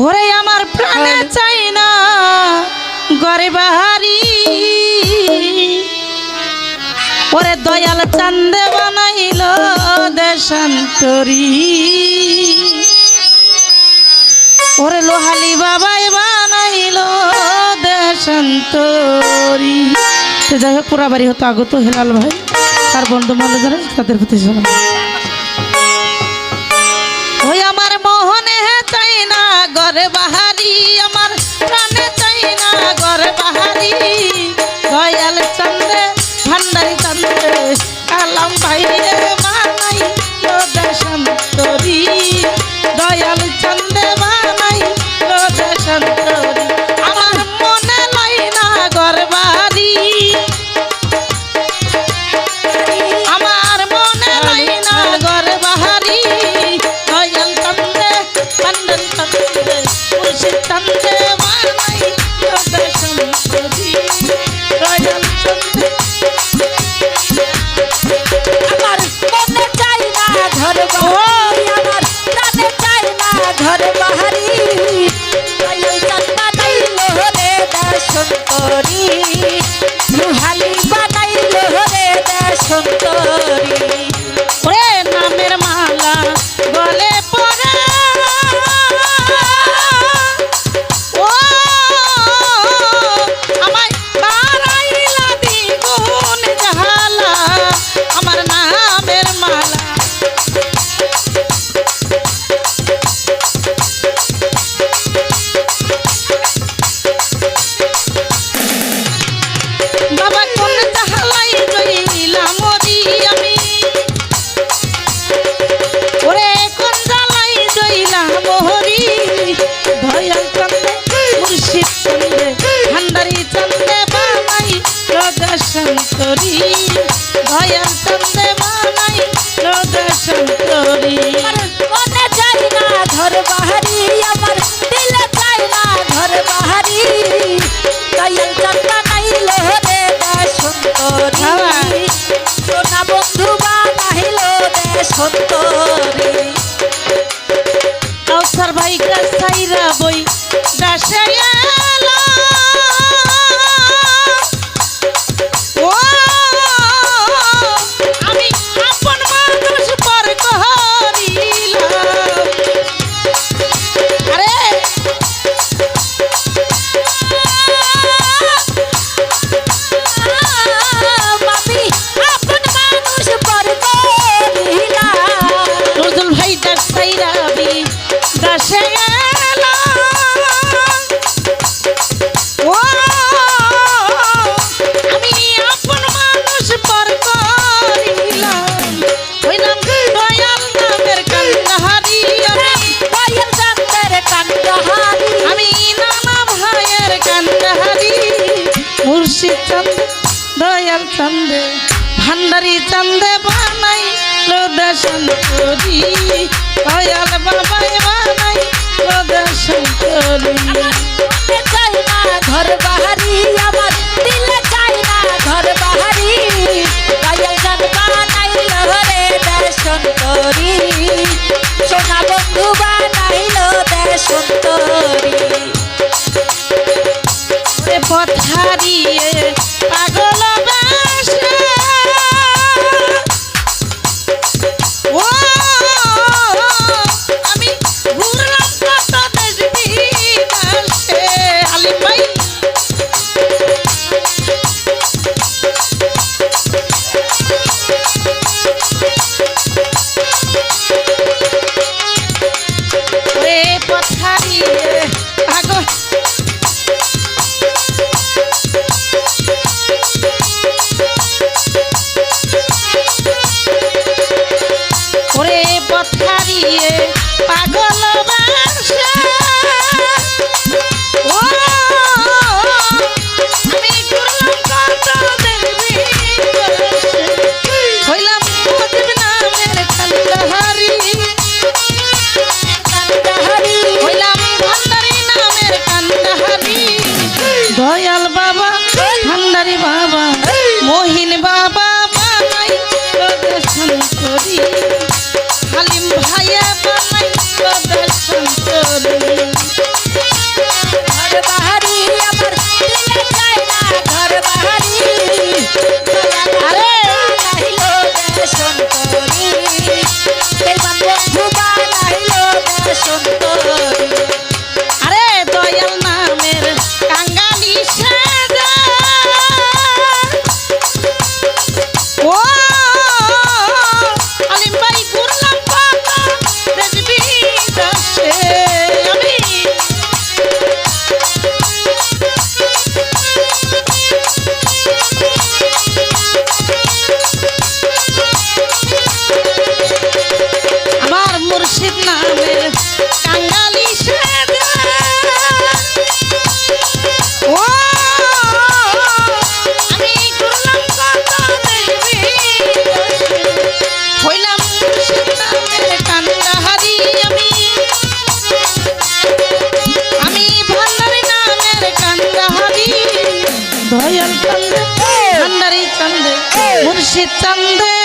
ওরে আমার প্রাণে হ্যাঁ। চাই না গরে বাহারি। ওরে দয়াল চান্দে বানাইল দেশান্তরি। ওরে লোহালি বাবাই বানাইল দেশান্তরি। যাই হোক পুরাবাড়ি হতো আগত হেলাল ভাই তার বন্ধু মানুষ তাদের প্রতি শোনা ঘর বাহারি আমার প্রাণে চাই না ঘর বাহারি। দয়াল বন্ধু বানাহিল দেশন্তরে কাউসার ভাই কাছাইরা বই দাসারিয়া চাঁদ দয়াল চান্দে, ভান্ডারি চান্দে বানাই প্রদর্শন করি। দয়াল বাবাই বানাই প্রদর্শন করি। চাই না ঘর বাহারি, আমার দিলে চাই না ঘর বাহারি। দয়াল চাঁদ বানাই লহরে দর্শন করি। সোনা বন্ধু বানাইল দর্শন করি। দিয়ে পাগল ಚಿತ್ತಂದೇ